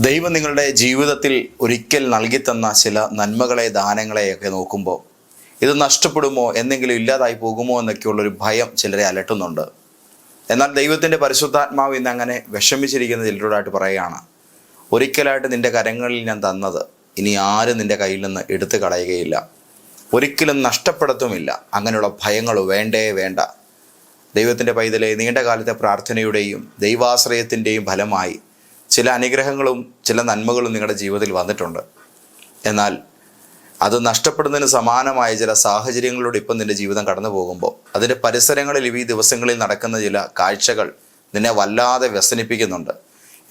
ദൈവം നിങ്ങളുടെ ജീവിതത്തിൽ ഒരിക്കൽ നൽകിത്തന്ന ചില നന്മകളെ ദാനങ്ങളെയൊക്കെ നോക്കുമ്പോൾ ഇത് നഷ്ടപ്പെടുമോ എന്തെങ്കിലും ഇല്ലാതായി പോകുമോ എന്നൊക്കെയുള്ളൊരു ഭയം ചിലരെ അലട്ടുന്നുണ്ട്. എന്നാൽ ദൈവത്തിന്റെ പരിശുദ്ധാത്മാവ് ഇന്ന് അങ്ങനെ വിഷമിച്ചിരിക്കുന്ന ചിലരോടായിട്ട് പറയുകയാണ്. ഒരിക്കലായിട്ട് നിന്റെ കരങ്ങളിൽ ഞാൻ തന്നത് ഇനി ആരും നിന്റെ കയ്യിൽ നിന്ന് എടുത്തു കളയുകയില്ല. ഒരിക്കലും നഷ്ടപ്പെടുത്തുമില്ല. അങ്ങനെയുള്ള ഭയങ്ങൾ വേണ്ടേ വേണ്ട. ദൈവത്തിന്റെ പൈതലെ നീണ്ടകാലത്തെ പ്രാർത്ഥനയുടെയും ദൈവാശ്രയത്തിന്റെയും ഫലമായി ചില അനുഗ്രഹങ്ങളും ചില നന്മകളും നിങ്ങളുടെ ജീവിതത്തിൽ വന്നിട്ടുണ്ട്. എന്നാൽ അത് നഷ്ടപ്പെടുന്നതിന് സമാനമായ ചില സാഹചര്യങ്ങളിലൂടെ ഇപ്പം നിന്റെ ജീവിതം കടന്നു പോകുമ്പോൾ അതിന്റെ പരിസരങ്ങളിൽ ഈ ദിവസങ്ങളിൽ നടക്കുന്ന ചില കാഴ്ചകൾ നിന്നെ വല്ലാതെ വ്യസനിപ്പിക്കുന്നുണ്ട്.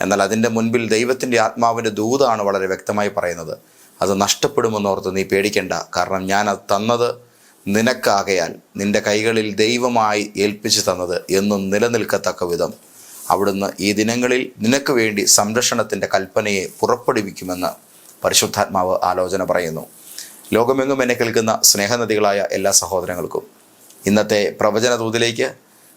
എന്നാൽ അതിന്റെ മുൻപിൽ ദൈവത്തിന്റെ ആത്മാവിന്റെ ദൂതാണ് വളരെ വ്യക്തമായി പറയുന്നത്. അത് നഷ്ടപ്പെടുമെന്നോർത്ത് നീ പേടിക്കേണ്ട. കാരണം ഞാൻ അത് തന്നത് നിനക്കാകയാൽ നിന്റെ കൈകളിൽ ദൈവമായി ഏൽപ്പിച്ചു തന്നത് എന്നും നിലനിൽക്കത്തക്ക വിധം അവിടുന്ന് ഈ ദിനങ്ങളിൽ നിനക്ക് വേണ്ടി സംരക്ഷണത്തിന്റെ കൽപ്പനയെ പുറപ്പെടുവിക്കുമെന്ന് പരിശുദ്ധാത്മാവ് ആലോചന പറയുന്നു. ലോകമെങ്ങും എന്നെ കേൾക്കുന്ന സ്നേഹനദികളായ എല്ലാ സഹോദരങ്ങൾക്കും ഇന്നത്തെ പ്രവചന ദൂതിലേക്ക്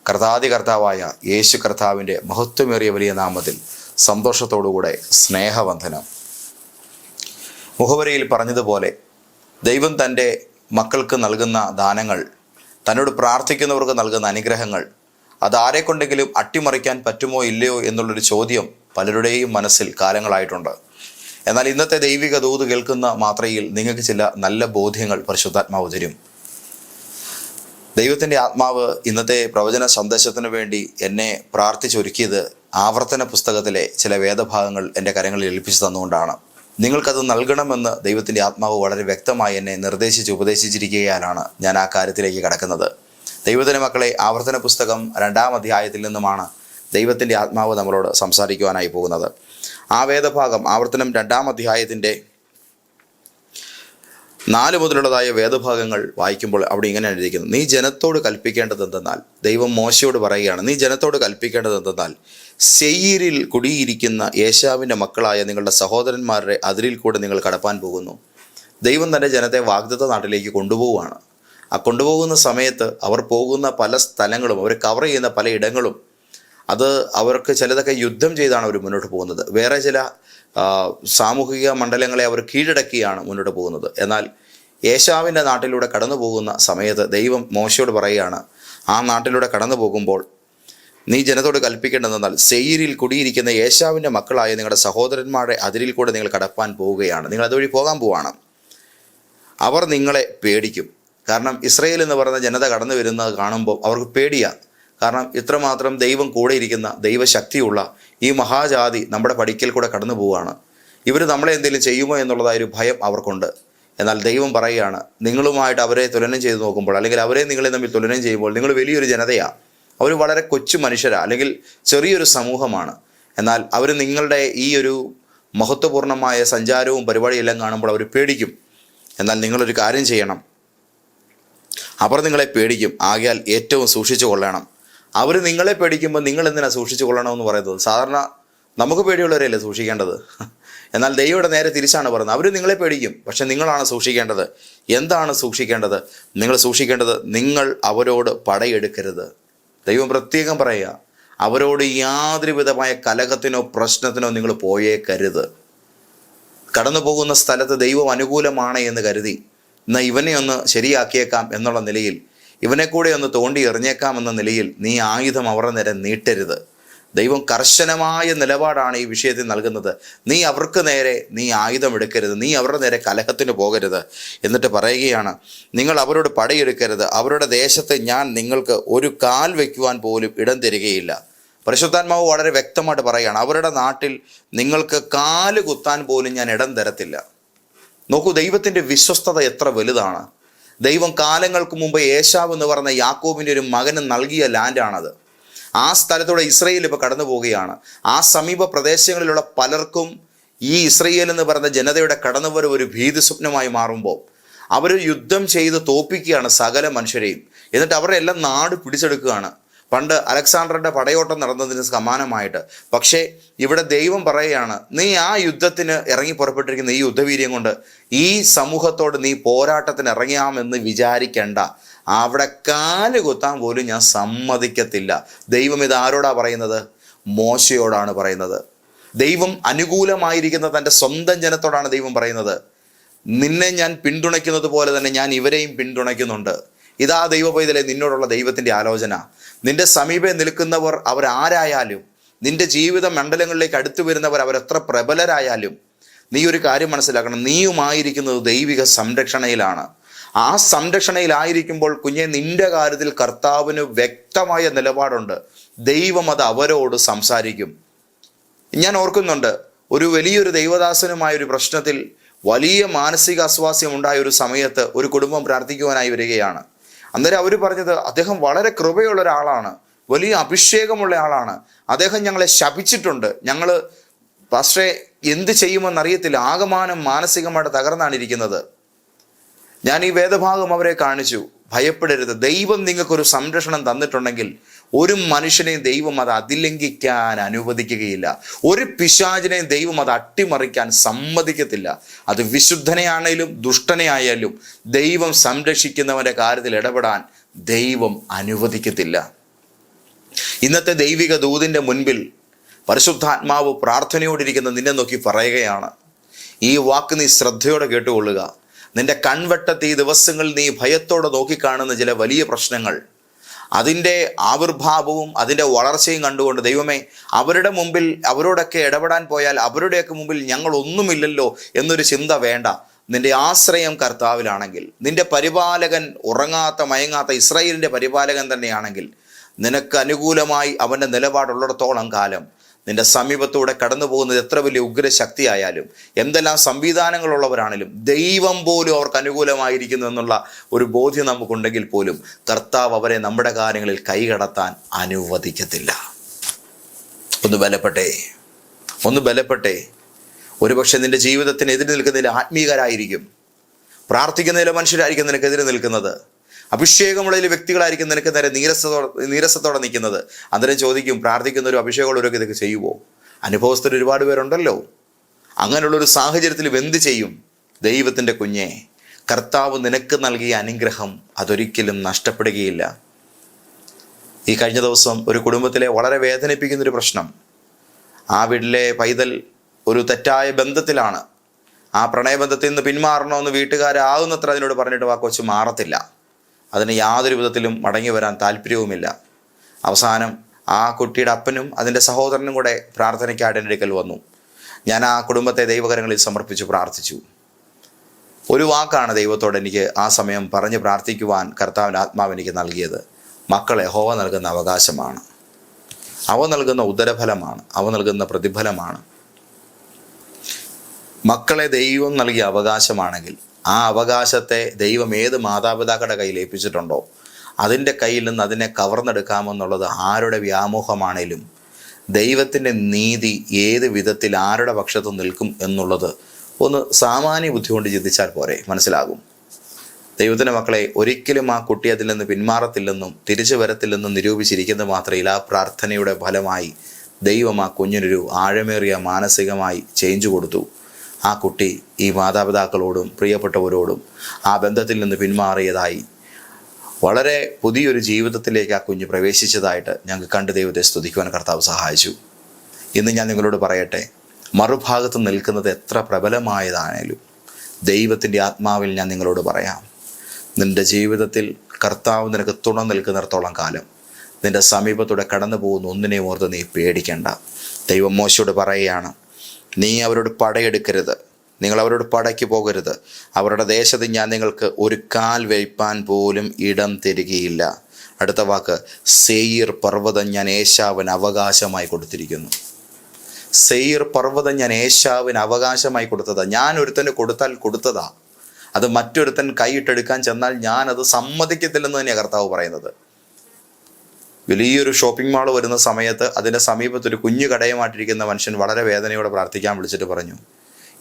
കർത്താതി കർത്താവായ യേശു കർത്താവിന്റെ മഹത്വമേറിയ വലിയ നാമത്തിൽ സന്തോഷത്തോടുകൂടെ സ്നേഹബന്ധനം മുഖവരയിൽ പറഞ്ഞതുപോലെ ദൈവം തന്റെ മക്കൾക്ക് നൽകുന്ന ദാനങ്ങൾ തന്നോട് പ്രാർത്ഥിക്കുന്നവർക്ക് നൽകുന്ന അനുഗ്രഹങ്ങൾ അത് ആരെക്കൊണ്ടെങ്കിലും അട്ടിമറിക്കാൻ പറ്റുമോ ഇല്ലയോ എന്നുള്ളൊരു ചോദ്യം പലരുടെയും മനസ്സിൽ കാലങ്ങളായിട്ടുണ്ട്. എന്നാൽ ഇന്നത്തെ ദൈവിക ദൂത് കേൾക്കുന്ന മാത്രയിൽ നിങ്ങൾക്ക് ചില നല്ല ബോധ്യങ്ങൾ പരിശുദ്ധാത്മാവ് തരും. ദൈവത്തിന്റെ ആത്മാവ് ഇന്നത്തെ പ്രവചന സന്ദേശത്തിന് വേണ്ടി എന്നെ പ്രാർത്ഥിച്ചൊരുക്കിയത് ആവർത്തന പുസ്തകത്തിലെ ചില വേദഭാഗങ്ങൾ എന്റെ കരങ്ങളിൽ ഏൽപ്പിച്ചു തന്നുകൊണ്ടാണ്. നിങ്ങൾക്കത് നൽകണമെന്ന് ദൈവത്തിന്റെ ആത്മാവ് വളരെ വ്യക്തമായി എന്നെ നിർദ്ദേശിച്ച് ഉപദേശിച്ചിരിക്കുകയാലാണ് ഞാൻ ആ കാര്യത്തിലേക്ക് കടക്കുന്നത്. ദൈവത്തിന്റെ മക്കളെ ആവർത്തന പുസ്തകം രണ്ടാം അധ്യായത്തിൽ നിന്നുമാണ് ദൈവത്തിന്റെ ആത്മാവ് നമ്മളോട് സംസാരിക്കുവാനായി പോകുന്നത്. ആ വേദഭാഗം ആവർത്തനം രണ്ടാം അധ്യായത്തിന്റെ നാല് മുതലുള്ളതായ വേദഭാഗങ്ങൾ വായിക്കുമ്പോൾ അവിടെ ഇങ്ങനെ എഴുതിയിരിക്കുന്നു. നീ ജനത്തോട് കൽപ്പിക്കേണ്ടത് എന്തെന്നാൽ ദൈവം മോശയോട് പറയുകയാണ് നീ ജനത്തോട് കൽപ്പിക്കേണ്ടത് എന്തെന്നാൽ സെയ്യിരിൽ കുടിയിരിക്കുന്ന യേശാവിന്റെ മക്കളായ നിങ്ങളുടെ സഹോദരന്മാരുടെ അതിരിൽ കൂടെ നിങ്ങൾ കടപ്പാൻ പോകുന്നു. ദൈവം തന്റെ ജനത്തെ വാഗ്ദത്ത നാട്ടിലേക്ക് കൊണ്ടുപോവുകയാണ്. ആ കൊണ്ടുപോകുന്ന സമയത്ത് അവർ പോകുന്ന പല സ്ഥലങ്ങളും അവർ കവർ ചെയ്യുന്ന പല ഇടങ്ങളും അത് അവർക്ക് ചിലതൊക്കെ യുദ്ധം ചെയ്താണ് അവർ മുന്നോട്ട് പോകുന്നത്. വേറെ ചില സാമൂഹിക മണ്ഡലങ്ങളെ അവർ കീഴടക്കിയാണ് മുന്നോട്ട് പോകുന്നത്. എന്നാൽ യേശാവിന്റെ നാട്ടിലൂടെ കടന്നു പോകുന്ന സമയത്ത് ദൈവം മോശയോട് പറയുകയാണ് ആ നാട്ടിലൂടെ കടന്നു പോകുമ്പോൾ നീ ജനത്തോട് കൽപ്പിക്കേണ്ടതെന്നാൽ സെയിരിൽ കുടിയിരിക്കുന്ന യേശാവിന്റെ മക്കളായ നിങ്ങളുടെ സഹോദരന്മാരുടെ അതിരിൽ കൂടെ നിങ്ങൾ കടപ്പാൻ പോവുകയാണ്. നിങ്ങൾ അതുവഴി പോകാൻ പോവാണ്. അവർ നിങ്ങളെ പേടിക്കും. കാരണം ഇസ്രയേൽ എന്ന് പറയുന്ന ജനത കടന്നു വരുന്നത് കാണുമ്പോൾ അവർക്ക് പേടിയാണ് കാരണം ഇത്രമാത്രം ദൈവം കൂടെ ഇരിക്കുന്ന ദൈവശക്തിയുള്ള ഈ മഹാജാതി നമ്മുടെ പടിക്കൽ കൂടെ കടന്നു പോവുകയാണ്. ഇവർ നമ്മളെ എന്തെങ്കിലും ചെയ്യുമോ എന്നുള്ളതായ ഒരു ഭയം അവർക്കുണ്ട്. എന്നാൽ ദൈവം പറയുകയാണ് നിങ്ങളുമായിട്ട് അവരെ തുലനം ചെയ്ത് നോക്കുമ്പോൾ അല്ലെങ്കിൽ അവരെ നിങ്ങളെ തമ്മിൽ തുലനം ചെയ്യുമ്പോൾ നിങ്ങൾ വലിയൊരു ജനതയാണ് അവർ വളരെ കൊച്ചു മനുഷ്യരാണ് അല്ലെങ്കിൽ ചെറിയൊരു സമൂഹമാണ്. എന്നാൽ അവർ നിങ്ങളുടെ ഈ ഒരു മഹത്വപൂർണമായ സഞ്ചാരവും പരിപാടിയെല്ലാം കാണുമ്പോൾ അവർ പേടിക്കും. എന്നാൽ നിങ്ങളൊരു കാര്യം ചെയ്യണം. അവർ നിങ്ങളെ പേടിക്കും. ആകയാൽ ഏറ്റവും സൂക്ഷിച്ചു കൊള്ളണം. അവർ നിങ്ങളെ പേടിക്കുമ്പോൾ നിങ്ങൾ എന്തിനാണ് സൂക്ഷിച്ചു കൊള്ളണമെന്ന് പറയുന്നത്? സാധാരണ നമുക്ക് പേടിയുള്ളവരെയല്ലേ സൂക്ഷിക്കേണ്ടത്? എന്നാൽ ദൈവയുടെ നേരെ തിരിച്ചാണ് പറയുന്നത്. അവർ നിങ്ങളെ പേടിക്കും പക്ഷെ നിങ്ങളാണ് സൂക്ഷിക്കേണ്ടത്. എന്താണ് സൂക്ഷിക്കേണ്ടത്? നിങ്ങൾ സൂക്ഷിക്കേണ്ടത് നിങ്ങൾ അവരോട് പടയെടുക്കരുത്. ദൈവം പ്രത്യേകം പറയുക അവരോട് യാതൊരുവിധമായ കലഹത്തിനോ പ്രശ്നത്തിനോ നിങ്ങൾ പോയേ കരുത് കടന്നു പോകുന്ന സ്ഥലത്ത് ദൈവം അനുകൂലമാണ് എന്ന് കരുതി എന്നാൽ ഇവനെ ഒന്ന് ശരിയാക്കിയേക്കാം എന്നുള്ള നിലയിൽ ഇവനെ കൂടെ ഒന്ന് തോണ്ടി എറിഞ്ഞേക്കാം എന്ന നിലയിൽ നീ ആയുധം അവരുടെ നേരെ നീട്ടരുത്. ദൈവം കർശനമായ നിലപാടാണ് ഈ വിഷയത്തിൽ നൽകുന്നത്. നീ അവർക്ക് നേരെ നീ ആയുധം എടുക്കരുത്. നീ അവരുടെ നേരെ കലഹത്തിന് പോകരുത്. എന്നിട്ട് പറയുകയാണ് നിങ്ങൾ അവരോട് പടയെടുക്കരുത്. അവരുടെ ദേശത്തെ ഞാൻ നിങ്ങൾക്ക് ഒരു കാൽ വയ്ക്കുവാൻ പോലും ഇടം തരികയില്ല. പരിശുദ്ധാത്മാവ് വളരെ വ്യക്തമായിട്ട് പറയുകയാണ് അവരുടെ നാട്ടിൽ നിങ്ങൾക്ക് കാൽ കുത്താൻ പോലും ഞാൻ ഇടം തരത്തില്ല. നോക്കൂ ദൈവത്തിന്റെ വിശ്വസ്തത എത്ര വലുതാണ്. ദൈവം കാലങ്ങൾക്ക് മുമ്പ് ഏശാവ് എന്ന് പറഞ്ഞ യാക്കോബിന്റെ ഒരു മകന് നൽകിയ ലാൻഡാണത്. ആ സ്ഥലത്തൂടെ ഇസ്രയേൽ ഇപ്പോൾ കടന്നു പോവുകയാണ്. ആ സമീപ പ്രദേശങ്ങളിലുള്ള പലർക്കും ഈ ഇസ്രയേൽ എന്ന് പറഞ്ഞ ജനതയുടെ കടന്നുവരവ് ഒരു ഭീതി സ്വപ്നമായി മാറുമ്പോൾ അവർ യുദ്ധം ചെയ്ത് തോപ്പിക്കുകയാണ് സകല മനുഷ്യരെയും. എന്നിട്ട് അവരുടെ എല്ലാം നാട് പിടിച്ചെടുക്കുകയാണ്. പണ്ട് അലക്സാണ്ടറുടെ പടയോട്ടം നടന്നതിന് സമാനമായിട്ട്. പക്ഷേ ഇവിടെ ദൈവം പറയുകയാണ് നീ ആ യുദ്ധത്തിന് ഇറങ്ങി പുറപ്പെട്ടിരിക്കുന്ന ഈ യുദ്ധവീര്യം കൊണ്ട് ഈ സമൂഹത്തോട് നീ പോരാട്ടത്തിന് ഇറങ്ങിയാമെന്ന് വിചാരിക്കേണ്ട. അവിടെ കാൽ കുത്താൻ പോലും ഞാൻ സമ്മതിക്കത്തില്ല. ദൈവം ഇത് ആരോടാ പറയുന്നത്? മോശയോടാണ് പറയുന്നത്. ദൈവം അനുകൂലമായിരിക്കുന്ന തന്റെ സ്വന്തം ജനത്തോടാണ് ദൈവം പറയുന്നത്. നിന്നെ ഞാൻ പിന്തുണയ്ക്കുന്നത് പോലെ തന്നെ ഞാൻ ഇവരെയും പിന്തുണയ്ക്കുന്നുണ്ട്. ഇതാ ദൈവ പൈതലെ നിന്നോടുള്ള ദൈവത്തിന്റെ ആലോചന. നിന്റെ സമീപെ നിൽക്കുന്നവർ അവരാരായാലും നിന്റെ ജീവിത മണ്ഡലങ്ങളിലേക്ക് അടുത്തു വരുന്നവർ അവരെത്ര പ്രബലരായാലും നീ ഒരു കാര്യം മനസ്സിലാക്കണം. നീയുമായിരിക്കുന്നത് ദൈവിക സംരക്ഷണയിലാണ്. ആ സംരക്ഷണയിലായിരിക്കുമ്പോൾ കുഞ്ഞെ നിന്റെ കാര്യത്തിൽ കർത്താവിന് വ്യക്തമായ നിലപാടുണ്ട്. ദൈവം അത് അവരോട് സംസാരിക്കും. ഞാൻ ഓർക്കുന്നുണ്ട് ഒരു വലിയൊരു ദൈവദാസനുമായ ഒരു പ്രശ്നത്തിൽ വലിയ മാനസിക അസ്വാസ്യം ഉണ്ടായ ഒരു സമയത്ത് ഒരു കുടുംബം പ്രാർത്ഥിക്കുവാനായി വരികയാണ്. അന്നേരം അവർ പറഞ്ഞത് അദ്ദേഹം വളരെ കൃപയുള്ള ഒരാളാണ്. വലിയ അഭിഷേകമുള്ള ആളാണ്. അദ്ദേഹം ഞങ്ങളെ ശപിച്ചിട്ടുണ്ട്. ഞങ്ങൾ പക്ഷേ എന്ത് ചെയ്യുമെന്നറിയത്തില്ല. ആകമാനം മാനസികമായിട്ട് തകർന്നാണ് ഇരിക്കുന്നത്. ഞാൻ ഈ വേദഭാഗം അവരെ കാണിച്ചു. ഭയപ്പെടരുത്. ദൈവം നിങ്ങൾക്കൊരു സംരക്ഷണം തന്നിട്ടുണ്ടെങ്കിൽ ഒരു മനുഷ്യനെയും ദൈവം അത് അതിലംഘിക്കാൻ അനുവദിക്കുകയില്ല. ഒരു പിശാചിനെയും ദൈവം അത് അട്ടിമറിക്കാൻ സമ്മതിക്കത്തില്ല. അത് വിശുദ്ധനെയാണേലും ദുഷ്ടനെ ആയാലും ദൈവം സംരക്ഷിക്കുന്നവന്റെ കാര്യത്തിൽ ഇടപെടാൻ ദൈവം അനുവദിക്കത്തില്ല. ഇന്നത്തെ ദൈവിക ദൂതിന്റെ മുൻപിൽ പരിശുദ്ധാത്മാവ് പ്രാർത്ഥനയോടിരിക്കുന്ന നിന്നെ നോക്കി പറയുകയാണ്. ഈ വാക്ക് നീ ശ്രദ്ധയോടെ കേട്ടുകൊള്ളുക. നിന്റെ കൺവെട്ടത്തെ ഈ ദിവസങ്ങളിൽ നീ ഭയത്തോടെ നോക്കിക്കാണുന്ന ചില വലിയ പ്രശ്നങ്ങൾ. അതിന്റെ ആവിർഭാവവും അതിന്റെ വളർച്ചയും കണ്ടുകൊണ്ട് ദൈവമേ അവരുടെ മുമ്പിൽ അവരോടൊക്കെ ഇടപെടാൻ പോയാൽ അവരുടെയൊക്കെ മുമ്പിൽ ഞങ്ങൾ ഒന്നുമില്ലല്ലോ എന്നൊരു ചിന്ത വേണ്ട. നിന്റെ ആശ്രയം കർത്താവിലാണെങ്കിൽ നിന്റെ പരിപാലകൻ ഉറങ്ങാത്ത മയങ്ങാത്ത ഇസ്രായേലിന്റെ പരിപാലകൻ തന്നെയാണെങ്കിൽ നിനക്ക് അനുകൂലമായി അവന്റെ നിലപാടുള്ളിടത്തോളം കാലം നിന്റെ സമീപത്തൂടെ കടന്നു പോകുന്നത് എത്ര വലിയ ഉഗ്രശക്തിയായാലും എന്തെല്ലാം സംവിധാനങ്ങളുള്ളവരാണെങ്കിലും ദൈവം പോലും അവർക്ക് അനുകൂലമായിരിക്കുന്നു എന്നുള്ള ഒരു ബോധ്യം നമുക്കുണ്ടെങ്കിൽ പോലും കർത്താവ് അവരെ നമ്മുടെ കാര്യങ്ങളിൽ കൈകടത്താൻ അനുവദിക്കത്തില്ല. ഒന്ന് ബലപ്പെട്ടേ ഒന്ന് ബലപ്പെട്ടേ. ഒരുപക്ഷെ നിന്റെ ജീവിതത്തിന് എതിര് നിൽക്കുന്നതിൽ ആത്മീകരായിരിക്കും. പ്രാർത്ഥിക്കുന്നതിലെ മനുഷ്യരായിരിക്കും നിനക്കെതിരെ നിൽക്കുന്നത്. അഭിഷേകമുള്ള വ്യക്തികളായിരിക്കും നിനക്ക് നേരെ നീരസത്തോടെ നീരസത്തോടെ നിൽക്കുന്നത്. അന്നേരം ചോദിക്കും പ്രാർത്ഥിക്കുന്ന പ്രാർത്ഥിക്കുന്നവരും അഭിഷേകമുള്ളവരൊക്കെ ഇതൊക്കെ ചെയ്യുമോ അനുഭവസ്ഥർ ഒരുപാട് പേരുണ്ടല്ലോ. അങ്ങനെയുള്ളൊരു സാഹചര്യത്തിൽ എന്ത് ചെയ്യും? ദൈവത്തിന്റെ കുഞ്ഞെ കർത്താവ് നിനക്ക് നൽകിയ അനുഗ്രഹം അതൊരിക്കലും നഷ്ടപ്പെടുകയില്ല. ഈ കഴിഞ്ഞ ദിവസം ഒരു കുടുംബത്തിലെ വളരെ വേദനിപ്പിക്കുന്നൊരു പ്രശ്നം. ആ വീട്ടിലെ പൈതൽ ഒരു തെറ്റായ ബന്ധത്തിലാണ്. ആ പ്രണയബന്ധത്തിൽ നിന്ന് പിന്മാറണമെന്ന് വീട്ടുകാരാകുന്നത്ര അതിനോട് പറഞ്ഞിട്ട് ആ കൊച്ചു മാറത്തില്ല. അതിന് യാതൊരു വിധത്തിലും മടങ്ങി വരാൻ താല്പര്യവുമില്ല. അവസാനം ആ കുട്ടിയുടെ അപ്പനും അതിന്റെ സഹോദരനും കൂടെ പ്രാർത്ഥനയ്ക്കായിട്ട് എന്റെ അടുക്കൽ വന്നു. ഞാൻ ആ കുടുംബത്തെ ദൈവകരങ്ങളിൽ സമർപ്പിച്ച് പ്രാർത്ഥിച്ചു. ഒരു വാക്കാണ് ദൈവത്തോട് എനിക്ക് ആ സമയം പറഞ്ഞ് പ്രാർത്ഥിക്കുവാൻ കർത്താവിന്റെ ആത്മാവ് എനിക്ക് നൽകിയത്. മക്കളെ ഹോവ നൽകുന്ന അവകാശമാണ്. അവ നൽകുന്ന ഉദരഫലമാണ്. അവ നൽകുന്ന പ്രതിഫലമാണ്. മക്കളെ ദൈവം നൽകിയ അവകാശമാണെങ്കിൽ ആ അവകാശത്തെ ദൈവം ഏത് മാതാപിതാക്കളുടെ കയ്യിൽ ഏൽപ്പിച്ചിട്ടുണ്ടോ അതിന്റെ കയ്യിൽ നിന്ന് അതിനെ കവർന്നെടുക്കാമെന്നുള്ളത് ആരുടെ വ്യാമോഹമാണേലും ദൈവത്തിന്റെ നീതി ഏത് വിധത്തിൽ ആരുടെ പക്ഷത്ത് നിൽക്കും എന്നുള്ളത് ഒന്ന് സാമാന്യ ബുദ്ധി കൊണ്ട് ചിന്തിച്ചാൽ പോരെ മനസ്സിലാകും. ദൈവത്തിന്റെ മക്കളെ ഒരിക്കലും ആ കുട്ടി അതിൽ നിന്ന് പിന്മാറത്തില്ലെന്നും തിരിച്ചു വരത്തില്ലെന്നും നിരൂപിച്ചിരിക്കുന്നത് മാത്രമല്ല ആ പ്രാർത്ഥനയുടെ ഫലമായി ദൈവം ആ കുഞ്ഞിനൊരു ആഴമേറിയ മാനസികമായി ചേഞ്ച് കൊടുത്തു. ആ കുട്ടി ഈ മാതാപിതാക്കളോടും പ്രിയപ്പെട്ടവരോടും ആ ബന്ധത്തിൽ നിന്ന് പിന്മാറിയതായി വളരെ പുതിയൊരു ജീവിതത്തിലേക്ക് ആ കുഞ്ഞ് പ്രവേശിച്ചതായിട്ട് ഞങ്ങൾക്ക് കണ്ട് ദൈവത്തെ സ്തുതിക്കുവാൻ കർത്താവ് സഹായിച്ചു. ഇന്ന് ഞാൻ നിങ്ങളോട് പറയട്ടെ മറുഭാഗത്ത് നിൽക്കുന്നത് എത്ര പ്രബലമായതാണേലും ദൈവത്തിന്റെ ആത്മാവിൽ ഞാൻ നിങ്ങളോട് പറയാം. നിന്റെ ജീവിതത്തിൽ കർത്താവ് നിനക്ക് തുണ നിൽക്കുന്നിടത്തോളം കാലം നിന്റെ സമീപത്തൂടെ കടന്നു പോകുന്ന ഒന്നിനെ ഓർത്ത് നീ പേടിക്കേണ്ട. ദൈവം മോശയോട് പറയുകയാണ് നീ അവരോട് പടയെടുക്കരുത്. നിങ്ങൾ അവരോട് പടയ്ക്ക് പോകരുത്. അവരുടെ ദേശത്ത് ഞാൻ നിങ്ങൾക്ക് ഒരു കാൽ വയ്പ്പാൻ പോലും ഇടം തരികയില്ല. അടുത്ത വാക്ക് സെയ്യർ പർവതം ഞാൻ ഏശാവിന് അവകാശമായി കൊടുത്തിരിക്കുന്നു. സെയ്യർ പർവതം ഞാൻ ഏശാവിന് അവകാശമായി കൊടുത്തതാ. ഞാൻ ഒരുത്തന് കൊടുത്താൽ കൊടുത്തതാ. അത് മറ്റൊരുത്തൻ കൈയിട്ടെടുക്കാൻ ചെന്നാൽ ഞാൻ അത് സമ്മതിക്കത്തില്ലെന്ന് തന്നെയാണ് കർത്താവ് പറയുന്നത്. വലിയൊരു ഷോപ്പിംഗ് മാൾ വരുന്ന സമയത്ത് അതിന്റെ സമീപത്ത് ഒരു കുഞ്ഞു കടയുമായിട്ടിരിക്കുന്ന മനുഷ്യൻ വളരെ വേദനയോടെ പ്രാർത്ഥിക്കാൻ വിളിച്ചിട്ട് പറഞ്ഞു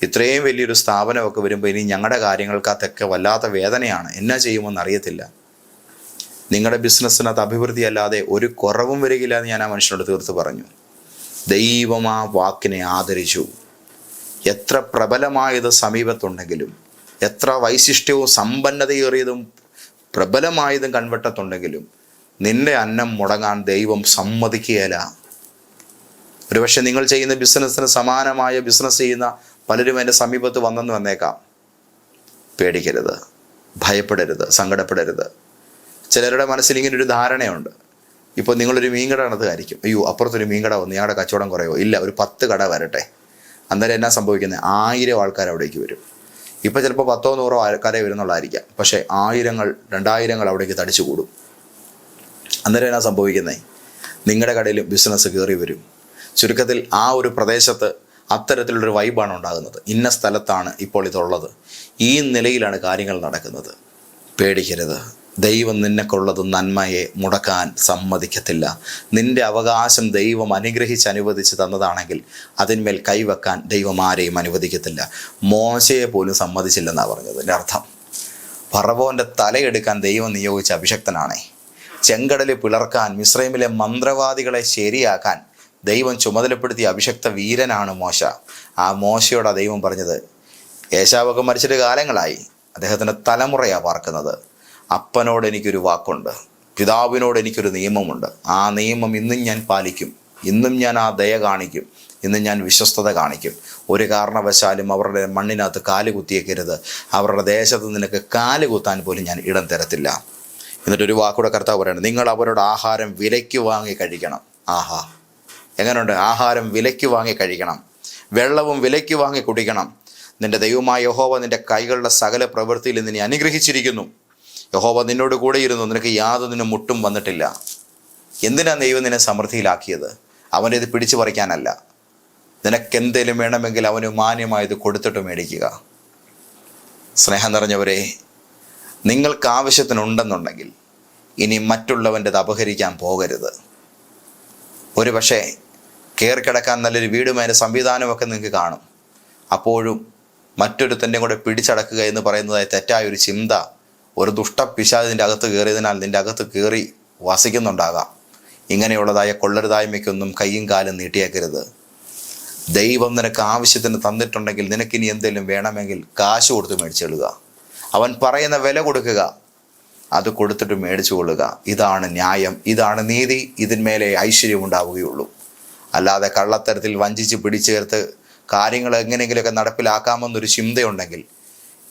ഇത്രയും വലിയൊരു സ്ഥാപനമൊക്കെ വരുമ്പോൾ ഇനി ഞങ്ങളുടെ കാര്യങ്ങൾക്കകത്തൊക്കെ വല്ലാത്ത വേദനയാണ്. എന്നാ ചെയ്യുമെന്ന് അറിയത്തില്ല. നിങ്ങളുടെ ബിസിനസ്സിനകത്ത് അഭിവൃദ്ധി അല്ലാതെ ഒരു കുറവും വരികയില്ല എന്ന് ഞാൻ ആ മനുഷ്യനോട് തീർത്ത് പറഞ്ഞു. ദൈവം ആ വാക്കിനെ ആദരിച്ചു. എത്ര പ്രബലമായത് സമീപത്തുണ്ടെങ്കിലും എത്ര വൈശിഷ്ട്യവും സമ്പന്നതയേറിയതും പ്രബലമായതും കൺവെട്ടത്തുണ്ടെങ്കിലും നിന്റെ അന്നം മുടങ്ങാൻ ദൈവം സമ്മതിക്കുകയില്ല. ഒരുപക്ഷെ നിങ്ങൾ ചെയ്യുന്ന ബിസിനസ്സിന് സമാനമായ ബിസിനസ് ചെയ്യുന്ന പലരും എന്റെ സമീപത്ത് വന്നെന്ന് വന്നേക്കാം. പേടിക്കരുത്. ഭയപ്പെടരുത്. സങ്കടപ്പെടരുത്. ചിലരുടെ മനസ്സിൽ ഇങ്ങനെ ഒരു ധാരണയുണ്ട്. ഇപ്പോൾ നിങ്ങളൊരു മീൻകട നടത്തുകായിരിക്കും അയ്യോ അപ്പുറത്തൊരു മീൻകട വന്നു. ഞങ്ങളുടെ കച്ചവടം കുറയോ? ഇല്ല ഒരു പത്ത് കട വരട്ടെ. അന്നേരം എന്നാ സംഭവിക്കുന്നത്? ആയിരം ആൾക്കാർ അവിടേക്ക് വരും. ഇപ്പോൾ ചിലപ്പോൾ പത്തോ നൂറോ ആൾക്കാരെ വരുന്നുള്ളതായിരിക്കാം. പക്ഷേ ആയിരങ്ങൾ രണ്ടായിരങ്ങൾ അവിടേക്ക് തടിച്ചു കൂടും അന്നേരം എന്നാ സംഭവിക്കുന്നത് നിങ്ങളുടെ കടയിലും ബിസിനസ് കയറി വരും. ചുരുക്കത്തിൽ ആ ഒരു പ്രദേശത്ത് അത്തരത്തിലുള്ളൊരു വൈബാണ് ഉണ്ടാകുന്നത്. ഇന്ന സ്ഥലത്താണ് ഇപ്പോൾ ഇതുള്ളത്. ഈ നിലയിലാണ് കാര്യങ്ങൾ നടക്കുന്നത്. പേടിക്കരുത്. ദൈവം നിന്നെക്കുള്ളത് നന്മയെ മുടക്കാൻ സമ്മതിക്കത്തില്ല. നിന്റെ അവകാശം ദൈവം അനുഗ്രഹിച്ച് അനുവദിച്ച് തന്നതാണെങ്കിൽ അതിന്മേൽ കൈവെക്കാൻ ദൈവം ആരെയും അനുവദിക്കത്തില്ല. മോശയെ പോലും സമ്മതിച്ചില്ലെന്നാണ് പറഞ്ഞതിന്റെ അർത്ഥം. ഫറവോന്റെ തലയെടുക്കാൻ ദൈവം നിയോഗിച്ച അഭിഷക്തനാണേ. ചെങ്കടലിൽ പിളർക്കാൻ മിശ്രൈമിലെ മന്ത്രവാദികളെ ശരിയാക്കാൻ ദൈവം ചുമതലപ്പെടുത്തിയ അഭിഷക്ത വീരനാണ് മോശ. ആ മോശയോടാ ദൈവം പറഞ്ഞത് യേശാവൊക്കെ മരിച്ചിട്ട് കാലങ്ങളായി അദ്ദേഹത്തിന്റെ തലമുറയാണ് പാർക്കുന്നത്. അപ്പനോട് എനിക്കൊരു വാക്കുണ്ട് പിതാവിനോട് എനിക്കൊരു നിയമമുണ്ട്. ആ നിയമം ഇന്നും ഞാൻ പാലിക്കും ഇന്നും ഞാൻ ആ ദയ കാണിക്കും ഇന്നും ഞാൻ വിശ്വസ്തത കാണിക്കും. ഒരു കാരണവശാലും അവരുടെ മണ്ണിനകത്ത് കാൽ കുത്തിയേക്കരുത്. അവരുടെ ദേശത്ത് നിനക്ക് കാൽ കുത്താൻ പോലും ഞാൻ ഇടം തരത്തില്ല. എന്നിട്ടൊരു വാക്കൂടെ കർത്താവ് പറയുന്നത് നിങ്ങൾ അവരുടെ ആഹാരം വിലയ്ക്ക് വാങ്ങി കഴിക്കണം. ആഹാ. എങ്ങനെയുണ്ട്? ആഹാരം വിലയ്ക്ക് വാങ്ങി കഴിക്കണം. വെള്ളവും വിലയ്ക്ക് വാങ്ങി കുടിക്കണം. നിന്റെ ദൈവമായ യഹോവ നിന്റെ കൈകളുടെ സകല പ്രവൃത്തിയിൽ നിന്നെ അനുഗ്രഹിച്ചിരിക്കുന്നു. യഹോവ നിന്നോട് കൂടെ ഇരുന്നു നിനക്ക് യാതൊന്നിനും മുട്ടും വന്നിട്ടില്ല. എന്തിനാ ദൈവം നിന്നെ സമൃദ്ധിയിലാക്കിയത്? അവന്റെ ഇത് പിടിച്ചു പറിക്കാനല്ല. നിനക്കെന്തേലും വേണമെങ്കിൽ അവന് മാന്യമായത് കൊടുത്തിട്ട് മേടിക്കുക. സ്നേഹം നിറഞ്ഞവരെ നിങ്ങൾക്ക് ആവശ്യത്തിനുണ്ടെന്നുണ്ടെങ്കിൽ ഇനി മറ്റുള്ളവന്റെത് അപഹരിക്കാൻ പോകരുത്. ഒരു പക്ഷേ കയറിക്കിടക്കാൻ നല്ലൊരു വീടും അതിന്റെ സംവിധാനമൊക്കെ നിങ്ങൾക്ക് കാണും. അപ്പോഴും മറ്റൊരുത്തന്റെ കൂടെ പിടിച്ചടക്കുക എന്ന് പറയുന്നതായ തെറ്റായ ഒരു ചിന്ത ഒരു ദുഷ്ട ദുഷ്ടപിശാചിന്റെ അകത്ത് കയറിയതിനാൽ നിന്റെ അകത്ത് കയറി വസിക്കുന്നുണ്ടാകാം. ഇങ്ങനെയുള്ളതായ കൊള്ളരുതായ്മയ്ക്കൊന്നും കൈയും കാലും നീട്ടിയേക്കരുത്. ദൈവം നിനക്ക് ആവശ്യത്തിന് തന്നിട്ടുണ്ടെങ്കിൽ നിനക്കിനി എന്തെങ്കിലും വേണമെങ്കിൽ കാശ് കൊടുത്ത് മേടിച്ചെള്ളുക അവൻ പറയുന്ന വില കൊടുക്കുക അത് കൊടുത്തിട്ട് മേടിച്ചു കൊള്ളുക. ഇതാണ് ന്യായം ഇതാണ് നീതി ഇതിന്മേലെ ഐശ്വര്യം ഉണ്ടാവുകയുള്ളൂ. അല്ലാതെ കള്ളത്തരത്തിൽ വഞ്ചിച്ച് പിടിച്ചേർത്ത് കാര്യങ്ങൾ എങ്ങനെയെങ്കിലുമൊക്കെ നടപ്പിലാക്കാമെന്നൊരു ചിന്തയുണ്ടെങ്കിൽ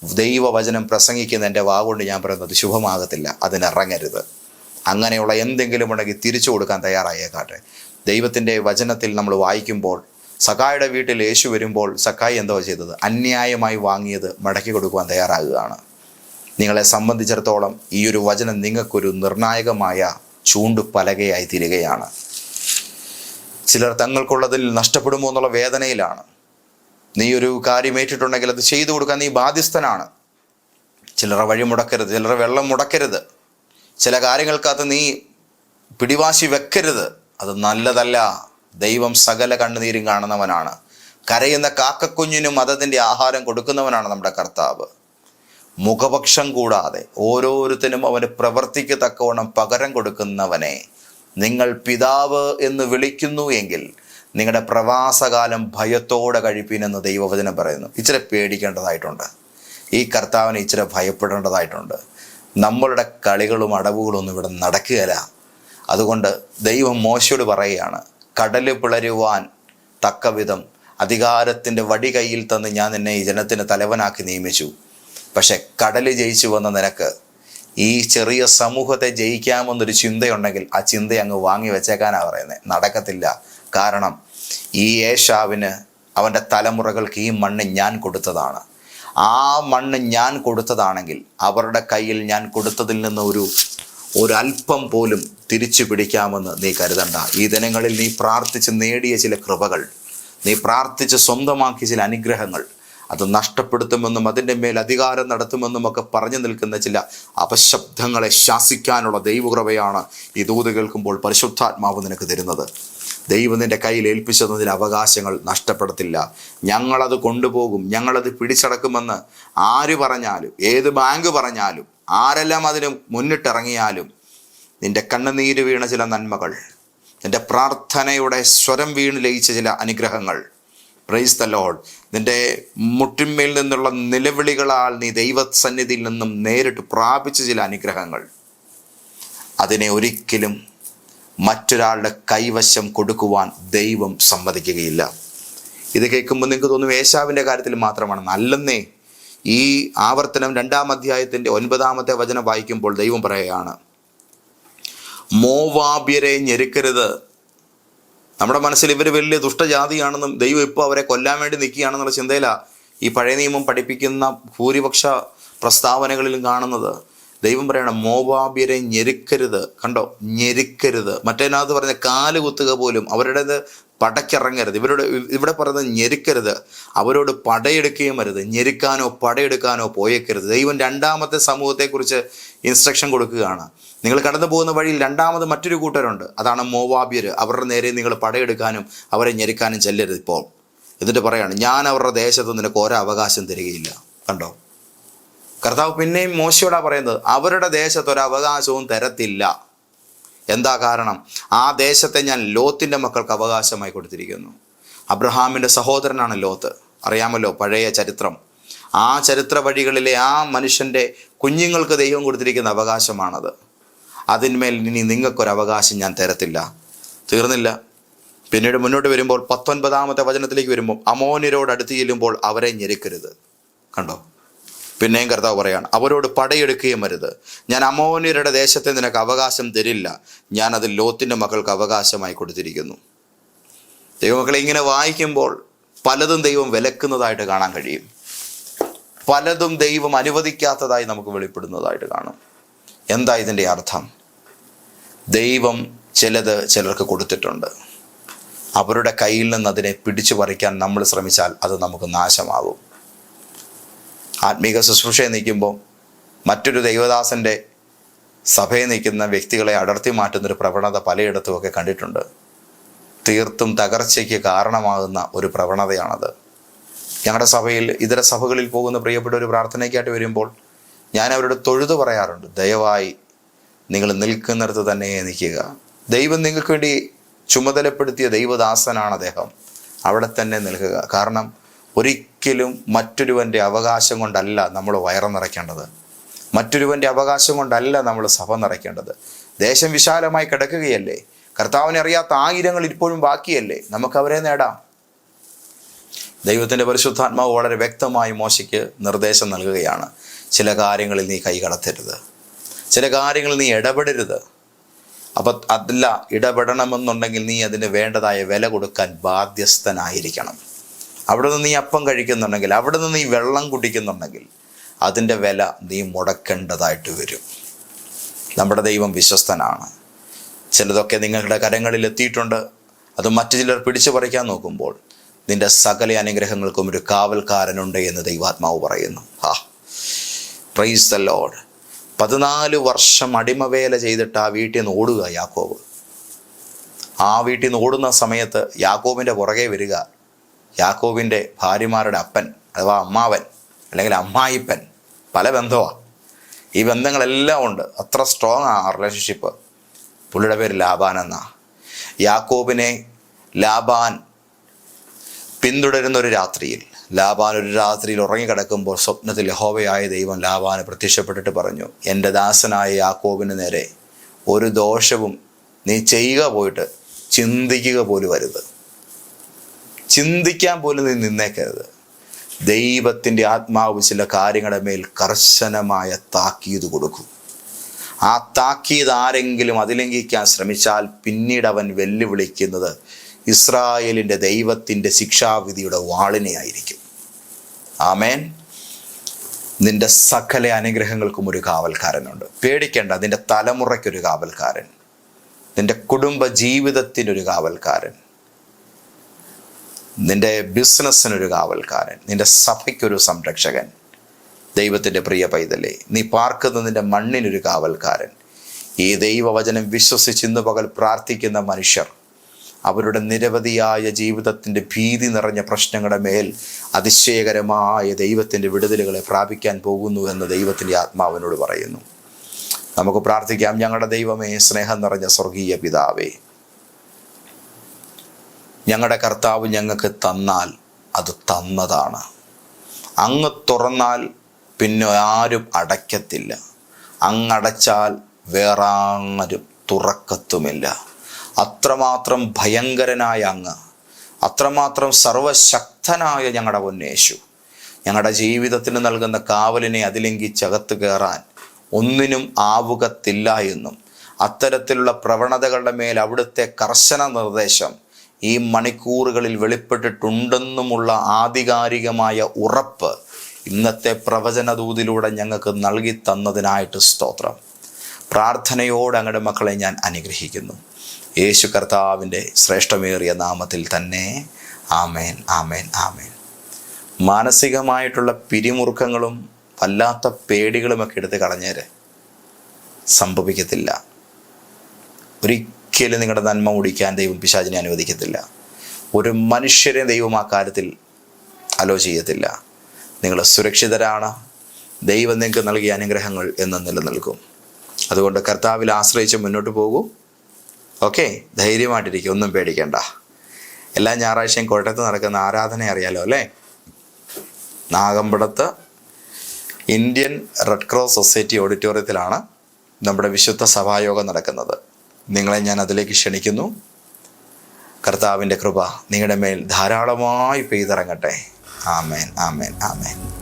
ദൈവവചനം പ്രസംഗിക്കുന്ന എന്റെ വാഗുകൊണ്ട് ഞാൻ പറയുന്നത് ശുഭമാകത്തില്ല അതിനിറങ്ങരുത്. അങ്ങനെയുള്ള എന്തെങ്കിലും ഉണ്ടെങ്കിൽ തിരിച്ചു കൊടുക്കാൻ തയ്യാറായേക്കാട്ടെ. ദൈവത്തിന്റെ വചനത്തിൽ നമ്മൾ വായിക്കുമ്പോൾ സഖായുടെ വീട്ടിൽ യേശു വരുമ്പോൾ സഖായി എന്തോ ചെയ്തത്? അന്യായമായി വാങ്ങിയത് മടക്കി കൊടുക്കുവാൻ തയ്യാറാകുകയാണ്. നിങ്ങളെ സംബന്ധിച്ചിടത്തോളം ഈ ഒരു വചനം നിങ്ങൾക്കൊരു നിർണായകമായ ചൂണ്ടുപലകയായി തീരുകയാണ് ചിലർ തങ്ങൾക്കുള്ളതിൽ നഷ്ടപ്പെടുമോ എന്നുള്ള വേദനയിലാണ്. നീ ഒരു കാര്യം ഏറ്റിട്ടുണ്ടെങ്കിൽ അത് ചെയ്തു കൊടുക്കാൻ നീ ബാധ്യസ്ഥനാണ്. ചിലരെ വഴി മുടക്കരുത് ചിലരെ വെള്ളം മുടക്കരുത്. ചില കാര്യങ്ങൾക്കകത്ത് നീ പിടിവാശി വെക്കരുത്. അത് നല്ലതല്ല. ദൈവം സകല കണ്ണുനീരും കാണുന്നവനാണ്. കരയുന്ന കാക്കക്കുഞ്ഞിനും അതതിന്റെ ആഹാരം കൊടുക്കുന്നവനാണ് നമ്മുടെ കർത്താവ്. മുഖപക്ഷം കൂടാതെ ഓരോരുത്തരും അവന് പ്രവർത്തിക്ക് തക്കവണ്ണം പകരം കൊടുക്കുന്നവനെ നിങ്ങൾ പിതാവ് എന്ന് വിളിക്കുന്നു എങ്കിൽ നിങ്ങളുടെ പ്രവാസകാലം ഭയത്തോടെ കഴിപ്പീനെന്ന് ദൈവവചനം പറയുന്നു. ഇച്ചിരി പേടിക്കേണ്ടതായിട്ടുണ്ട്. ഈ കർത്താവിനെ ഇച്ചിരി ഭയപ്പെടേണ്ടതായിട്ടുണ്ട്. നമ്മളുടെ കളികളും അടവുകളും ഒന്നും ഇവിടെ നടക്കുകയില്ല. അതുകൊണ്ട് ദൈവം മോശയോട് പറയുകയാണ് കടൽ പിളരുവാൻ തക്കവിധം അധികാരത്തിന്റെ വടി കയ്യിൽ തന്ന് ഞാൻ എന്നെ ഈ ജനത്തിന് തലവനാക്കി നിയമിച്ചു. പക്ഷെ കടൽ ജയിച്ചു വന്ന നിനക്ക് ഈ ചെറിയ സമൂഹത്തെ ജയിക്കാമെന്നൊരു ചിന്തയുണ്ടെങ്കിൽ ആ ചിന്ത അങ്ങ് വാങ്ങി വെച്ചേക്കാനാണ് പറയുന്നത് നടക്കത്തില്ല. കാരണം ഈ ഏഷാവിന് അവന്റെ തലമുറകൾക്ക് ഈ മണ്ണ് ഞാൻ കൊടുത്തതാണ്. ആ മണ്ണ് ഞാൻ കൊടുത്തതാണെങ്കിൽ അവരുടെ കയ്യിൽ ഞാൻ കൊടുത്തതിൽ നിന്ന് ഒരു ഒരല്പം പോലും തിരിച്ചു പിടിക്കാമെന്ന് നീ കരുതണ്ട. ഈ ദിനങ്ങളിൽ നീ പ്രാർത്ഥിച്ച് നേടിയ ചില കൃപകൾ നീ പ്രാർത്ഥിച്ച് സ്വന്തമാക്കിയ ചില അനുഗ്രഹങ്ങൾ അത് നഷ്ടപ്പെടുത്തുമെന്നും അതിന്റെ മേൽ അധികാരം നടത്തുമെന്നും ഒക്കെ പറഞ്ഞു നിൽക്കുന്ന ചില അപശബ്ദങ്ങളെ ശാസിക്കാനുള്ള ദൈവകൃപയാണ് ഈ ദൂത് കേൾക്കുമ്പോൾ പരിശുദ്ധാത്മാവ് നിനക്ക് തരുന്നത്. ദൈവം നിന്റെ കയ്യിൽ ഏൽപ്പിച്ചതിന്റെ അവകാശങ്ങൾ നഷ്ടപ്പെടത്തില്ല. ഞങ്ങളത് കൊണ്ടുപോകും ഞങ്ങളത് പിടിച്ചടക്കുമെന്ന് ആര് പറഞ്ഞാലും ഏത് ബാങ്ക് പറഞ്ഞാലും ആരെല്ലാം അതിന് മുന്നിട്ടിറങ്ങിയാലും നിന്റെ കണ്ണുനീര് വീണ ചില നന്മകൾ നിന്റെ പ്രാർത്ഥനയുടെ സ്വരം വീണ് ലയിച്ച ചില അനുഗ്രഹങ്ങൾ പ്രൈസ് ദ ലോഡ് നിന്റെ മുട്ടിന്മേൽ നിന്നുള്ള നിലവിളികളാൽ നീ ദൈവസന്നിധിയിൽ നിന്നും നേരിട്ട് പ്രാപിച്ച ചില അനുഗ്രഹങ്ങൾ. അതിനെ ഒരിക്കലും മറ്റൊരാളുടെ കൈവശം കൊടുക്കുവാൻ ദൈവം സമ്മതിക്കുകയില്ല. ഇത് കേൾക്കുമ്പോൾ നിങ്ങൾക്ക് തോന്നും ഏശാവിന്റെ കാര്യത്തിൽ മാത്രമാണ്. നല്ലെന്നേ ഈ ആവർത്തനം രണ്ടാം അധ്യായത്തിന്റെ ഒൻപതാമത്തെ വചനം വായിക്കുമ്പോൾ ദൈവം പറയുകയാണ് മോവാബ്യരെ ഞെരുക്കരുത്. നമ്മുടെ മനസ്സിൽ ഇവർ വലിയ ദുഷ്ടജാതിയാണെന്നും ദൈവം ഇപ്പോൾ അവരെ കൊല്ലാൻ വേണ്ടി നിൽക്കുകയാണെന്നുള്ള ചിന്തയിലാണ് ഈ പഴയ നിയമം പഠിപ്പിക്കുന്ന ഭൂരിപക്ഷ പ്രസ്താവനകളിലും കാണുന്നത്. ദൈവം പറയണം മോവാബിയരെ ഞെരുക്കരുത്. കണ്ടോ? ഞെരുക്കരുത്. മറ്റേനകത്ത് പറഞ്ഞ കാൽ കുത്തുക പോലും അവരുടേത് പടക്കിറങ്ങരുത്. ഇവരോട് ഇവിടെ പറയുന്നത് ഞെരുക്കരുത്. അവരോട് പടയെടുക്കുകയും വരുത് ഞെരുക്കാനോ പടയെടുക്കാനോ പോയേക്കരുത്. ദൈവം രണ്ടാമത്തെ സമൂഹത്തെക്കുറിച്ച് ഇൻസ്ട്രക്ഷൻ കൊടുക്കുകയാണ്. നിങ്ങൾ കടന്നു പോകുന്ന വഴിയിൽ രണ്ടാമത് മറ്റൊരു കൂട്ടരുണ്ട്. അതാണ് മോവാബിയർ. അവരുടെ നേരെ നിങ്ങൾ പടയെടുക്കാനും അവരെ ഞെരുക്കാനും ചെല്ലരുത് ഇപ്പോൾ. എന്നിട്ട് പറയാണ് ഞാൻ അവരുടെ ദേശത്ത് നിനക്ക് ഒരവകാശം തരികയില്ല. കണ്ടോ? കർത്താവ് പിന്നെയും മോശയോടാ പറയുന്നത് അവരുടെ ദേശത്ത് ഒരു അവകാശവും തരത്തില്ല. എന്താ കാരണം? ആ ദേശത്തെ ഞാൻ ലോത്തിന്റെ മക്കൾക്ക് അവകാശമായി കൊടുത്തിരിക്കുന്നു. അബ്രഹാമിന്റെ സഹോദരനാണ് ലോത്ത്. അറിയാമല്ലോ പഴയ ചരിത്രം. ആ ചരിത്ര വഴികളിലെ ആ മനുഷ്യന്റെ കുഞ്ഞുങ്ങൾക്ക് ദൈവം കൊടുത്തിരിക്കുന്ന അവകാശമാണത്. അതിന്മേൽ ഇനി നിങ്ങൾക്കൊരു അവകാശം ഞാൻ തരത്തില്ല. തീർന്നില്ല. പിന്നീട് മുന്നോട്ട് വരുമ്പോൾ പത്തൊൻപതാമത്തെ വചനത്തിലേക്ക് വരുമ്പോൾ അമോനിരോട് അടുത്ത് ചെല്ലുമ്പോൾ അവരെ ഞെരുക്കരുത്. കണ്ടോ? പിന്നെയും കർത്താവ് പറയാണ് അവരോട് പടയെടുക്കുകയും അരുത്. ഞാൻ അമോനിയരുടെ ദേശത്തെ നിനക്ക് അവകാശം തരില്ല. ഞാൻ അത് ലോത്തിന്റെ മക്കൾക്ക് അവകാശമായി കൊടുത്തിരിക്കുന്നു. ദൈവമക്കളെ ഇങ്ങനെ വായിക്കുമ്പോൾ പലതും ദൈവം വിലക്കുന്നതായിട്ട് കാണാൻ കഴിയും. പലതും ദൈവം അനുവദിക്കാത്തതായി നമുക്ക് വെളിപ്പെടുന്നതായിട്ട് കാണും. എന്താ ഇതിന്റെ അർത്ഥം? ദൈവം ചിലത് ചിലർക്ക് കൊടുത്തിട്ടുണ്ട്. അവരുടെ കയ്യിൽ നിന്ന് അതിനെ പിടിച്ചു പറിക്കാൻ നമ്മൾ ശ്രമിച്ചാൽ അത് നമുക്ക് നാശമാകും ആത്മീക ശുശ്രൂഷയെ നിൽക്കുമ്പോൾ മറ്റൊരു ദൈവദാസന്റെ സഭയെ നിൽക്കുന്ന വ്യക്തികളെ അടർത്തി മാറ്റുന്നൊരു പ്രവണത പലയിടത്തുമൊക്കെ കണ്ടിട്ടുണ്ട്. തീർത്തും തകർച്ചയ്ക്ക് കാരണമാകുന്ന ഒരു പ്രവണതയാണത്. ഞങ്ങളുടെ സഭയിൽ ഇതര സഭകളിൽ പോകുന്ന പ്രിയപ്പെട്ട ഒരു പ്രാർത്ഥനയ്ക്കായിട്ട് വരുമ്പോൾ ഞാൻ അവരോട് തൊഴുതു പറയാറുണ്ട്. ദയവായി നിങ്ങൾ നിൽക്കുന്നിടത്ത് തന്നെ നിൽക്കുക. ദൈവം നിങ്ങൾക്ക് വേണ്ടി ചുമതലപ്പെടുത്തിയ ദൈവദാസനാണ് അദ്ദേഹം. അവിടെ തന്നെ നിൽക്കുക. കാരണം ഒരിക്കലും മറ്റൊരുവന്റെ അവകാശം കൊണ്ടല്ല നമ്മൾ വയറ് നിറയ്ക്കേണ്ടത്. മറ്റൊരുവന്റെ അവകാശം കൊണ്ടല്ല നമ്മൾ സഭ നിറയ്ക്കേണ്ടത്. ദേശം വിശാലമായി കിടക്കുകയല്ലേ? കർത്താവിനെ അറിയാത്ത ആയിരങ്ങൾ ഇപ്പോഴും ബാക്കിയല്ലേ? നമുക്ക് അവരെ നേടാം. ദൈവത്തിന്റെ പരിശുദ്ധാത്മാവ് വളരെ വ്യക്തമായി മോശയ്ക്ക് നിർദ്ദേശം നൽകുകയാണ്. ചില കാര്യങ്ങളിൽ നീ കൈ കടത്തരുത്. ചില കാര്യങ്ങളിൽ നീ ഇടപെടരുത്. അപ്പം അതല്ല ഇടപെടണമെന്നുണ്ടെങ്കിൽ നീ അതിന് വേണ്ടതായ വില കൊടുക്കാൻ ബാധ്യസ്ഥനായിരിക്കണം. അവിടെ നിന്ന് നീ അപ്പം കഴിക്കുന്നുണ്ടെങ്കിൽ അവിടെ നിന്ന് നീ വെള്ളം കുടിക്കുന്നുണ്ടെങ്കിൽ അതിന്റെ വില നീ മുടക്കേണ്ടതായിട്ട് വരും. നമ്മുടെ ദൈവം വിശ്വസ്തനാണ്. ചിലതൊക്കെ നിങ്ങളുടെ കരങ്ങളിൽ എത്തിയിട്ടുണ്ട്. അത് മറ്റു ചിലർ പിടിച്ചു പറിക്കാൻ നോക്കുമ്പോൾ നിന്റെ സകല അനുഗ്രഹങ്ങൾക്കും ഒരു കാവൽക്കാരനുണ്ട് എന്ന് ദൈവാത്മാവ് പറയുന്നു. ആ പ്രൈസ് ദ ലോഡ് പതിനാല് വർഷം അടിമവേല ചെയ്തിട്ട് ആ വീട്ടിൽ നിന്ന് ഓടുക യാക്കോബ്. ആ വീട്ടിൽ നിന്ന് ഓടുന്ന സമയത്ത് യാക്കോബിന്റെ പുറകെ വരിക യാക്കോബിന്റെ ഭാര്യമാരുടെ അപ്പൻ അഥവാ അമ്മാവൻ അല്ലെങ്കിൽ അമ്മായിപ്പൻ പല ബന്ധമാണ് ഈ ബന്ധങ്ങളെല്ലാം ഉണ്ട്. അത്ര സ്ട്രോങ് ആ റിലേഷൻഷിപ്പ് പുള്ളിയുടെ പേര് ലാബാൻ എന്നാ. യാക്കോബിനെ ലാബാൻ പിന്തുടരുന്ന ഒരു രാത്രിയിൽ ലാബാൻ ഒരു രാത്രിയിൽ ഉറങ്ങിക്കിടക്കുമ്പോൾ സ്വപ്നത്തിൽ യഹോവയായ ദൈവം ലാബാന് പ്രത്യക്ഷപ്പെട്ടിട്ട് പറഞ്ഞു എന്റെ ദാസനായ യാക്കോബിന് നേരെ ഒരു ദോഷവും നീ ചെയ്യുക പോയിട്ട് ചിന്തിക്കുക പോലും വരുത് ചിന്തിക്കാൻ പോലും നീ നിന്നേക്കരുത്. ദൈവത്തിന്റെ ആത്മാവ് ചില കാര്യങ്ങളുടെ മേൽ കർശനമായ താക്കീത് കൊടുക്കും. ആ താക്കീത് ആരെങ്കിലും അതിലംഘിക്കാൻ ശ്രമിച്ചാൽ പിന്നീട് അവൻ വെല്ലുവിളിക്കുന്നത് ഇസ്രായേലിന്റെ ദൈവത്തിന്റെ ശിക്ഷാവിധിയുടെ വാളിനെയായിരിക്കും. ആമേൻ. നിന്റെ സകല അനുഗ്രഹങ്ങൾക്കും ഒരു കാവൽക്കാരനുണ്ട്. പേടിക്കേണ്ട നിന്റെ തലമുറയ്ക്കൊരു കാവൽക്കാരൻ. നിന്റെ കുടുംബ ജീവിതത്തിനൊരു കാവൽക്കാരൻ. നിന്റെ ബിസിനസ്സിനൊരു കാവൽക്കാരൻ നിന്റെ സഭയ്ക്കൊരു സംരക്ഷകൻ ദൈവത്തിന്റെ പ്രിയ പൈതലേ നീ പാർക്കുന്ന നിന്റെ മണ്ണിനൊരു കാവൽക്കാരൻ. ഈ ദൈവവചനം വിശ്വസിച്ച് ഇന്ന് പകൽ പ്രാർത്ഥിക്കുന്ന മനുഷ്യർ അവരുടെ നിരവധിയായ ജീവിതത്തിന്റെ ഭീതി നിറഞ്ഞ പ്രശ്നങ്ങളുടെ മേൽ അതിശയകരമായ ദൈവത്തിന്റെ വിടുതലുകളെ പ്രാപിക്കാൻ പോകുന്നു എന്ന് ദൈവത്തിന്റെ ആത്മാവിനോട് പറയുന്നു. നമുക്ക് പ്രാർത്ഥിക്കാം ഞങ്ങളുടെ ദൈവമേ സ്നേഹം നിറഞ്ഞ സ്വർഗീയ പിതാവേ ഞങ്ങളുടെ കർത്താവ് ഞങ്ങൾക്ക് തന്നാൽ അത് തന്നതാണ്. അങ്ങ് തുറന്നാൽ പിന്നെ ആരും അടയ്ക്കത്തില്ല. അങ്ങടച്ചാൽ വേറെ ആരും തുറക്കത്തുമില്ല. അത്രമാത്രം ഭയങ്കരനായ അങ്ങ് അത്രമാത്രം സർവശക്തനായ ഞങ്ങളുടെ പൊന്നേശു ഞങ്ങളുടെ ജീവിതത്തിന് നൽകുന്ന കാവലിനെ അതിലംഘിച്ചകത്ത് കയറാൻ ഒന്നിനും ആവുകത്തില്ല എന്നും അത്തരത്തിലുള്ള പ്രവണതകളുടെ മേൽ അവിടുത്തെ കർശന നിർദ്ദേശം ഈ മണിക്കൂറുകളിൽ വെളിപ്പെട്ടിട്ടുണ്ടെന്നുമുള്ള ആധികാരികമായ ഉറപ്പ് ഇന്നത്തെ പ്രവചനദൂതിലൂടെ ഞങ്ങൾക്ക് നൽകി തന്നതിനായിട്ട് സ്തോത്രം. പ്രാർത്ഥനയോട് അങ്ങയുടെ മക്കളെ ഞാൻ അനുഗ്രഹിക്കുന്നു. യേശു കർത്താവിന്റെ ശ്രേഷ്ഠമേറിയ നാമത്തിൽ തന്നെ ആമേൻ ആമേൻ ആമേൻ. മാനസികമായിട്ടുള്ള പിരിമുറുക്കങ്ങളും വല്ലാത്ത പേടികളുമൊക്കെ എടുത്ത് കളഞ്ഞേരെ സംഭവിക്കത്തില്ല ഒരിക്കലും നിങ്ങളുടെ നന്മ മുടിക്കാൻ ദൈവം പിശാചിനെ അനുവദിക്കത്തില്ല. ഒരു മനുഷ്യരെ ദൈവം ആ കാര്യത്തിൽ അലോ ചെയ്യത്തില്ല. നിങ്ങൾ സുരക്ഷിതരാണ്. ദൈവം നിങ്ങൾക്ക് നൽകിയ അനുഗ്രഹങ്ങൾ എന്ന് നിലനിൽക്കും. അതുകൊണ്ട് കർത്താവിൽ ആശ്രയിച്ച് മുന്നോട്ട് പോകൂ. ഓക്കെ ധൈര്യമായിട്ടിരിക്കും ഒന്നും പേടിക്കണ്ട. എല്ലാ ഞായറാഴ്ചയും കോട്ടയത്ത് നടക്കുന്ന ആരാധന അറിയാലോ അല്ലേ? നാഗമ്പടത്ത് ഇന്ത്യൻ റെഡ് ക്രോസ് സൊസൈറ്റി ഓഡിറ്റോറിയത്തിലാണ് നമ്മുടെ വിശുദ്ധ സഭായോഗം നടക്കുന്നത്. നിങ്ങളെ ഞാൻ അതിലേക്ക് ക്ഷണിക്കുന്നു. കർത്താവിന്റെ കൃപ നിങ്ങളുടെ മേൽ ധാരാളമായി പെയ്തിറങ്ങട്ടെ. ആമേൻ ആമേൻ ആമേൻ.